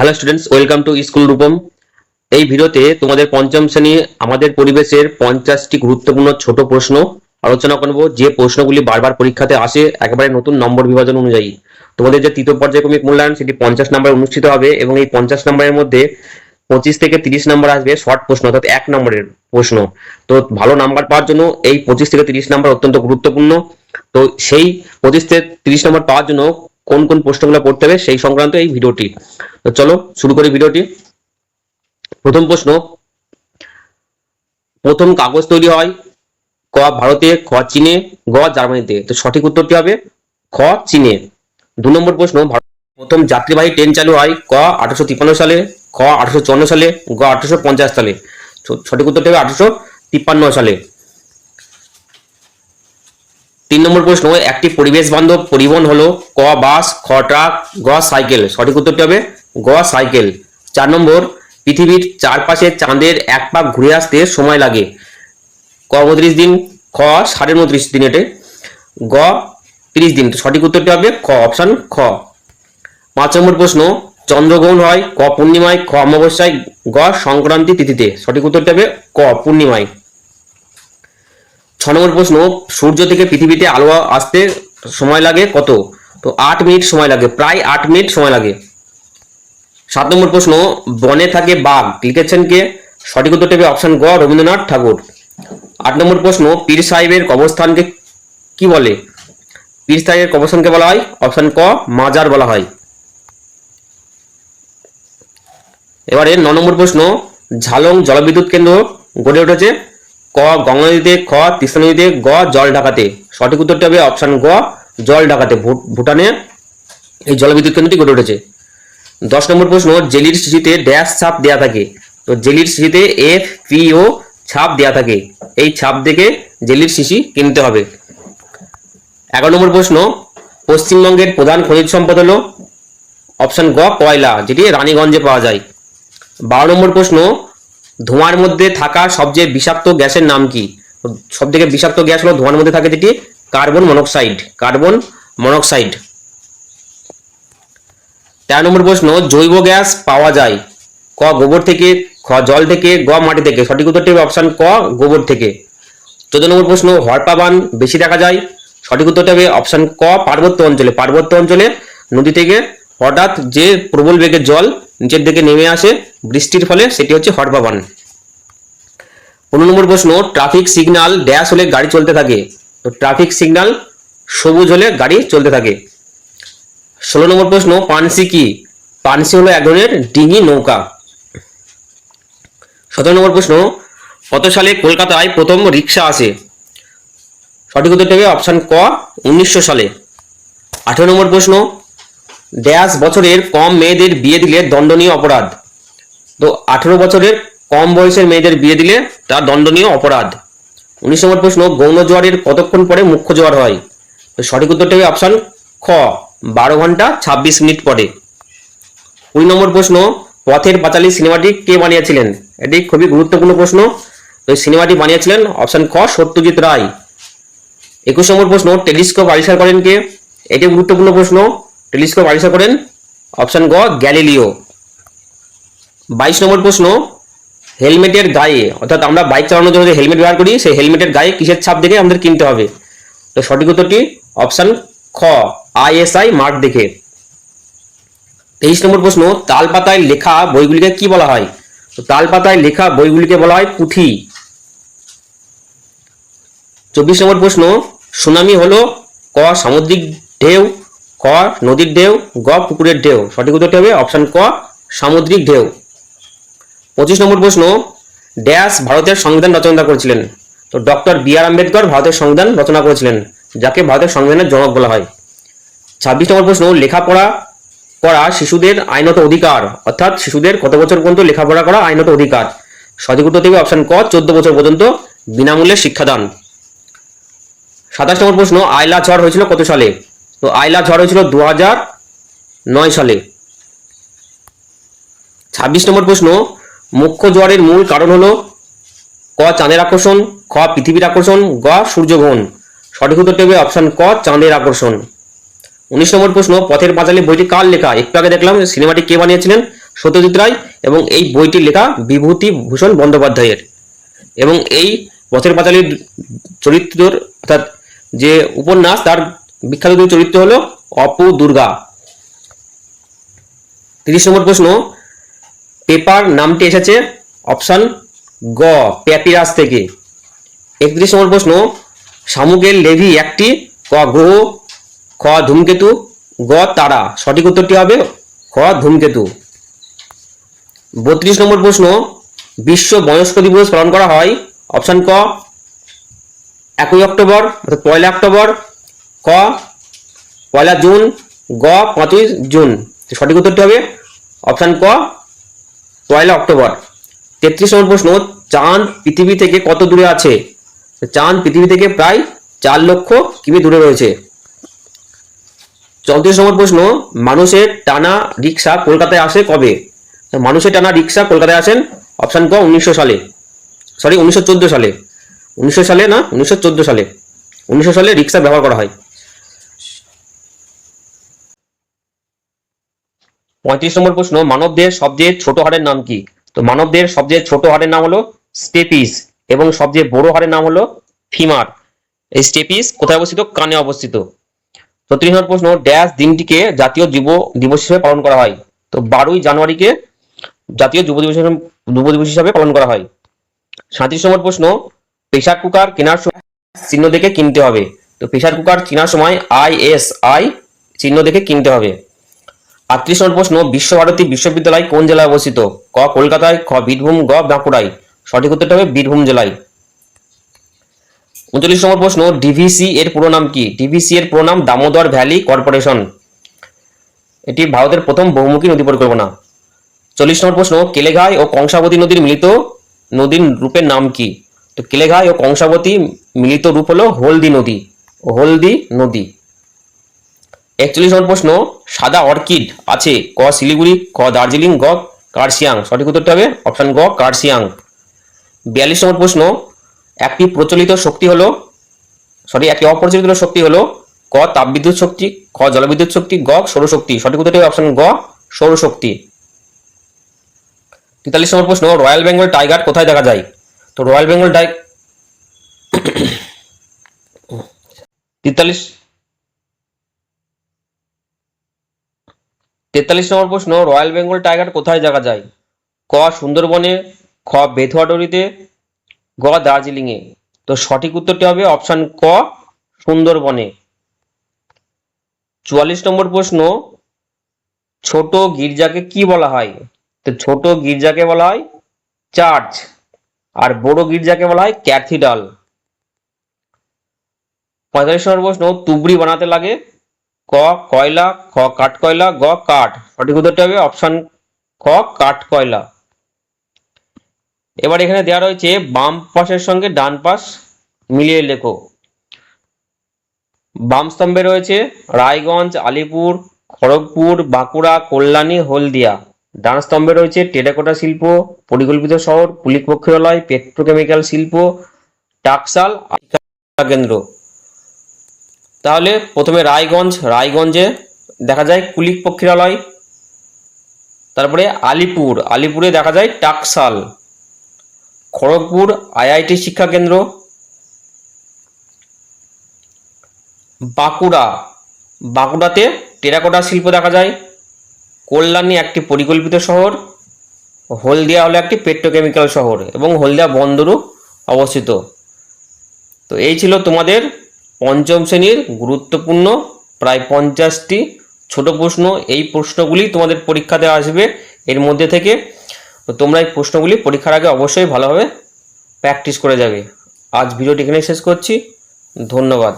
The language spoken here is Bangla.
Hello students welcome to school Rupam এই ভিডিওতে তোমাদের পঞ্চম শ্রেণি আমাদের পরিবেশের পঞ্চাশটি গুরুত্বপূর্ণ ছোট প্রশ্ন আলোচনা করব। যে প্রশ্নগুলি বারবার পরীক্ষাতে আসে, একেবারে নতুন নম্বর বিভাজন অনুযায়ী। তোমাদের যে তৃতীয় পর্যায়ক্রমিক মূল্যায়ন, সেটি পঞ্চাশ নম্বরে অনুষ্ঠিত হবে এবং এই পঞ্চাশ নম্বরের মধ্যে পঁচিশ থেকে তিরিশ নম্বর আসবে শর্ট প্রশ্ন, অর্থাৎ এক নম্বরের প্রশ্ন। তো ভালো নাম্বার পাওয়ার জন্য এই পঁচিশ থেকে তিরিশ নম্বর অত্যন্ত গুরুত্বপূর্ণ। তো সেই পঁচিশ থেকে তিরিশ নম্বর পাওয়ার জন্য কোন কোন প্রশ্নগুলো পড়তে হবে সেই সংক্রান্ত এই ভিডিওটি। তো চলো, শুরু করি ভিডিওটি। প্রথম প্রশ্ন, প্রথম কাগজ তৈরি হয় ক ভারতে, খ চীনে, গ জার্মানিতে। তো সঠিক উত্তরটি হবে খ চীনে। দু নম্বর প্রশ্ন প্রথম যাত্রীবাহী ট্রেন চালু হয় ক আঠারোশো তিপ্পান্ন সালে, খ আঠারোশো চুয়ান্ন সালে, গ আঠারোশো পঞ্চাশ সালে। সঠিক উত্তরটি হবে আঠারোশো তিপ্পান্ন সালে। তিন নম্বর প্রশ্ন, একটি পরিবেশ বান্ধব পরিবহন হলো ক, বাস, খ, ট্রাক, গ, সাইকেল। সঠিক উত্তরটি হবে গ, সাইকেল। চার নম্বর, পৃথিবীর চারপাশে চাঁদের এক পাক ঘুরে আসতে সময় লাগে। ক উনত্রিশ দিন, খ, সাড়ে উনত্রিশ দিন এটে। গ, তিরিশ দিন। সঠিক উত্তরটি হবে খ, অপশন খ। পাঁচ নম্বর প্রশ্ন, চন্দ্রগ্রহণ হয় ক পূর্ণিমায়, খ অমাবস্যায়, গ সংক্রান্তি তিথিতে। সঠিক উত্তরটি হবে ক পূর্ণিমায়। ছ নম্বর প্রশ্ন, সূর্য থেকে পৃথিবীতে আলো আসতে সময় লাগে কত? তো আট মিনিট সময় লাগে, প্রায় আট মিনিট সময় লাগে। সাত নম্বর প্রশ্ন, বনে থাকে বাঘ, লিখেছেন কে? সঠিক উত্তরটি হবে অপশন গ, রবীন্দ্রনাথ ঠাকুর। আট নম্বর প্রশ্ন, পীর সাহেবের কবরস্থানকে কি বলে? পীর সাহেবের কবরস্থানকে বলা হয় অপশন ক, মাজার বলা হয়। এবারে ন নম্বর প্রশ্ন, ঝালং জলবিদ্যুৎ কেন্দ্র গড়ে উঠেছে। ক গঙ্গা নদীতে খ তিস্তা নদীতে গ, জল ঢাকাতে। সঠিক উত্তরটি হবে অপশন গ, জল ঢাকাতে। ভুটানে এই জলবিদ্যুৎ কেন্দ্রটি গড়ে উঠেছে। দশ নম্বর প্রশ্ন, জেলির শিশিতে ড্যাশ ছাপ দেয়া থাকে। তো জেলির শিশিতে এফ পি ও ছাপ দেয়া থাকে। এই ছাপ দেখে জেলির শিশি কিনতে হবে। এগারো নম্বর প্রশ্ন, পশ্চিমবঙ্গের প্রধান খনিজ সম্পদ হলো অপশন গ, কয়লা, যেটি রানীগঞ্জে পাওয়া যায়। বারো নম্বর প্রশ্ন ধোঁয়ার মধ্যে থাকা সবচেয়ে বিষাক্ত গ্যাসের নাম কি? সব থেকে বিষাক্ত গ্যাস হলো ধোঁয়ার মধ্যে থাকে যেটি কার্বন মনোক্সাইড কার্বন মনোক্সাইড। তেরো নম্বর প্রশ্ন, জৈব গ্যাস পাওয়া যায় ক গোবর থেকে, খ জল থেকে, গ মাটি থেকে? সঠিক উত্তরটি হবে অপশন ক, গোবর থেকে। চোদ্দ নম্বর প্রশ্ন হরপাবান বেশি দেখা যায়? সঠিক উত্তরটি হবে অপশন ক, পার্বত্য অঞ্চলে। পার্বত্য অঞ্চলে নদী থেকে হঠাৎ যে প্রবল বেগে জল নিচের দিকে নেমে আসে, বৃষ্টির ফলে সেটি হচ্ছে হরপাবান পনেরো নম্বর প্রশ্ন ট্রাফিক সিগনাল ড্যাশ হলে গাড়ি চলতে থাকে। তো ট্রাফিক সিগনাল সবুজ হলে গাড়ি চলতে থাকে। ষোলো নম্বর প্রশ্ন, পানসি কি? পানসি হলো এক ধরনের ডিঙি নৌকা। সতেরো নম্বর প্রশ্ন, কত সালে কলকাতায় প্রথম রিক্সা আসে? সঠিক উত্তরটি হবে অপশন ক, উনিশশো সালে। আঠেরো নম্বর প্রশ্ন ড্যাশ বছরের কম মেয়েদের বিয়ে দিলে দণ্ডনীয় অপরাধ। তো আঠেরো বছরের কম বয়সের মেয়েদের বিয়ে দিলে তা দণ্ডনীয় অপরাধ। উনিশ নম্বর প্রশ্ন, গৌণ জোয়ারের কতক্ষণ পরে মুখ্য জোয়ার হয়? তো সঠিক উত্তরটি হবে অপশন খ, বারো ঘণ্টা ছাব্বিশ মিনিট পরে। কুড়ি নম্বর প্রশ্ন, পথের পাঁচালী সিনেমাটি কে বানিয়েছিলেন? এটি খুবই গুরুত্বপূর্ণ প্রশ্ন। তো সিনেমাটি বানিয়েছিলেন অপশন খ, সত্যজিৎ রায়। একুশ নম্বর প্রশ্ন, টেলিস্কোপ আবিষ্কার করেন কে? এটি গুরুত্বপূর্ণ প্রশ্ন। টেলিস্কোপ আবিষ্কার করেন। অপশন গ, গ্যালিলিও। বাইশ নম্বর প্রশ্ন, হেলমেটের গায়ে, অর্থাৎ আমরা বাইক চালানোর জন্য যে হেলমেট ব্যবহার করি, সেই হেলমেটের গায়ে কিসের ছাপ দেখে আমাদের কিনতে হবে? তো সঠিক উত্তরটি, অপশন খ, আইএসআই মার্ক দেখে। তেইশ নম্বর প্রশ্ন তাল পাতায় লেখা বইগুলিকে কি বলা হয়? তো তাল পাতায় লেখা বইগুলিকে বলা হয় পুঁথি। চব্বিশ নম্বর প্রশ্ন, সুনামি হলো ক, সামুদ্রিক ঢেউ ক, নদীর ঢেউ, গ, পুকুরের ঢেউ। সঠিক উত্তরটি হবে অপশন ক, সামুদ্রিক ঢেউ। পঁচিশ নম্বর প্রশ্ন, ড্যাশ ভারতের সংবিধান রচনা করেছিলেন। তো ডক্টর বি আর আম্বেদকর ভারতের সংবিধান রচনা করেছিলেন, যাকে ভারতের সংবিধানের জনক বলা হয়। ছাব্বিশ নম্বর প্রশ্ন, লেখাপড়া করা শিশুদের আইনত অধিকার, অর্থাৎ শিশুদের কত বছর পর্যন্ত লেখাপড়া করা আইনত অধিকার? সঠিক উত্তর দেবে অপশন ক, চোদ্দ বছর পর্যন্ত বিনামূল্যে শিক্ষাদান। সাতাশ নম্বর প্রশ্ন, আয়লা ঝড় হয়েছিল কত সালে? তো আয়লা ঝড় হয়েছিল দু নয় সালে। ছাব্বিশ নম্বর প্রশ্ন, মুখ্য জোয়ারের মূল কারণ হলো ক চাঁদের আকর্ষণ, খ পৃথিবীর আকর্ষণ, গ সূর্যগ্রহণ। সঠিক উত্তরটি হবে অপশন ক চাঁদের আকর্ষণ। উনিশ নম্বর প্রশ্ন, পথের পাঁচালী বইটি কার লেখা? একটু আগে দেখলাম সিনেমাটি কে বানিয়েছিলেন? সত্যজিৎ রায় এবং এই বইটি লেখা বিভূতি ভূষণ বন্দ্যোপাধ্যায়ের। এবং এই পথের পাঁচালীর চরিত্রর অর্থাৎ যে উপন্যাস, তার বিখ্যাত দুই চরিত্র হলো অপু দুর্গা। তিরিশ নম্বর প্রশ্ন, পেপার নামটি এসেছে অপশন গ, প্যাপিরাস থেকে। একত্রিশ নম্বর প্রশ্ন, শামুকের লেভি একটি, ক গ্রহ, খ ধূমকেতু, গ তারা। সঠিক উত্তরটি হবে খ ধূমকেতু। বত্রিশ নম্বর প্রশ্ন, বিশ্ব বয়স্ক দিবস পালন করা হয় অপশন ক, একই অক্টোবর অর্থাৎ পয়লা অক্টোবর। ক পয়লা জুন, গ পাঁচই জুন। সঠিক উত্তরটি হবে অপশন ক, পয়লা অক্টোবর। তেত্রিশ নম্বর প্রশ্ন, চাঁদ পৃথিবী থেকে কত দূরে আছে? চাঁদ পৃথিবী থেকে প্রায় চার লক্ষ কিমি দূরে রয়েছে। চৌত্রিশ নম্বর প্রশ্ন, মানুষের টানা রিক্সা কলকাতায় আসে কবে? মানুষের টানা রিক্সা কলকাতায় আসেন অপশন ক, উনিশশো সালে। সরি, উনিশশো চোদ্দ সালে। উনিশশো সালে না, উনিশশো চোদ্দ সালে। উনিশশো সালে রিক্সা ব্যবহার করা হয়। পঁয়ত্রিশ নম্বর প্রশ্ন মানবদের সবচেয়ে ছোট হাড়ের নাম কি? তো মানবদের সবচেয়ে ছোট হাড়ের নাম হলো স্টেপিস এবং সবচেয়ে বড় হাড়ের নাম হলো ফিমার। এই স্টেপিস কোথায় অবস্থিত? কানে অবস্থিত। ছত্রিশ নম্বর প্রশ্ন, ড্যাশ দিনটিকে জাতীয় যুব দিবস হিসেবে পালন করা হয়। তো বারোই জানুয়ারিকে জাতীয় যুব দিবস যুব দিবস হিসাবে পালন করা হয়। সাঁত্রিশ নম্বর প্রশ্ন, প্রেসার কুকার কেনার সময় চিহ্ন দেখে কিনতে হবে। তো প্রেসার কুকার কেনার সময় আই এস আই চিহ্ন দেখে কিনতে হবে। আটত্রিশ নম্বর প্রশ্ন, বিশ্বভারতী বিশ্ববিদ্যালয় কোন জেলায় অবস্থিত? ক, কলকাতায়, খ, বীরভূম, গ, বাঁকুড়ায়। সঠিক উত্তরটা হবে বীরভূম জেলায়। উনচল্লিশ নম্বর প্রশ্ন ডিভিসি এর পুরো নাম কি? ডিভিসি এর পুরো নাম দামোদর ভ্যালি কর্পোরেশন। এটি ভারতের প্রথম বহুমুখী নদী পরিকল্পনা। চল্লিশ নম্বর প্রশ্ন, কেলেঘাই ও কংসাবতী নদীর মিলিত নদীর রূপের নাম কি? তো কেলেঘাই ও কংসাবতী মিলিত রূপ হলো হলদি নদী হলদি নদী। একচল্লিশ নম্বর প্রশ্ন, সাদা অর্কিড আছে, ক শিলিগুড়ি, ক দার্জিলিং, গ কার্শিয়াং। সঠিক উত্তরটা হবে অপশন গ, কার্শিয়াং। বিয়াল্লিশ নম্বর প্রশ্ন, একটি প্রচলিত শক্তি হলো, সরি, একটি অপ্রচলিত শক্তি হলো, ক তাপবিদ্যুৎ শক্তি খ জলবিদ্যুৎ শক্তি, গ সৌরশক্তি। সঠিক উত্তরটি হবে অপশন গ, সৌরশক্তি। তেতাল্লিশ নম্বর প্রশ্ন, রয়্যাল বেঙ্গল টাইগার কোথায় দেখা যায়? তো রয়্যাল বেঙ্গল টাই তেতাল্লিশ তেতাল্লিশ নম্বর প্রশ্ন, রয়্যাল বেঙ্গল টাইগার কোথায় দেখা যায়? ক, সুন্দরবনে, খ, বেথুয়াডরিতে, গ, দার্জিলিংয়ে। তো সঠিক উত্তরটি হবে অপশন ক, সুন্দরবনে। চুয়াল্লিশ নম্বর প্রশ্ন, ছোট গির্জাকে কি বলা হয়? তো ছোট গির্জাকে বলা হয় চার্চ, আর বড় গির্জাকে বলা হয় ক্যাথিড্রাল। পঁয়তাল্লিশ নম্বর প্রশ্ন, তুবড়ি বানাতে লাগে ক কয়লা, খ কাঠ কয়লা, গ কাঠ। সঠিক উত্তরটা হবে অপশন ক কাঠ কয়লা। এবার এখানে দেওয়া রয়েছে বাম পাশের সঙ্গে ডান পাশ মিলিয়ে লেখো। বাম স্তম্ভে রয়েছে রায়গঞ্জ, আলিপুর, খড়গপুর, বাঁকুড়া, কল্যাণী, হলদিয়া। ডান স্তম্ভে রয়েছে টেরাকোটা শিল্প, পরিকল্পিত শহর, পুলিক পক্ষালয় পেট্রোকেমিক্যাল শিল্প টাকসাল কেন্দ্র। তাহলে প্রথমে রায়গঞ্জ, রায়গঞ্জে দেখা যায় কুলিক পক্ষীরালয়, তারপরে আলিপুর, আলিপুরে দেখা যায় টাকসাল খড়গপুর আইআইটি শিক্ষা কেন্দ্র, বাঁকুড়া, বাঁকুড়াতে টেরাকোটা শিল্প দেখা যায়, কল্যাণী একটি পরিকল্পিত শহর, হলদিয়া হলো একটি পেট্রোকেমিক্যাল শহর এবং হলদিয়া বন্দরও অবস্থিত। তো এই ছিল তোমাদের পঞ্চম শ্রেণির গুরুত্বপূর্ণ, প্রায় পঞ্চাশটি ছোট প্রশ্ন। এই প্রশ্নগুলি তোমাদের পরীক্ষাতে আসবে। এর মধ্যে থেকে তোমরা এই প্রশ্নগুলি পরীক্ষার আগে অবশ্যই ভালোভাবে প্র্যাকটিস করে যাবে। আজ ভিডিওটি এখানে শেষ করছি। ধন্যবাদ।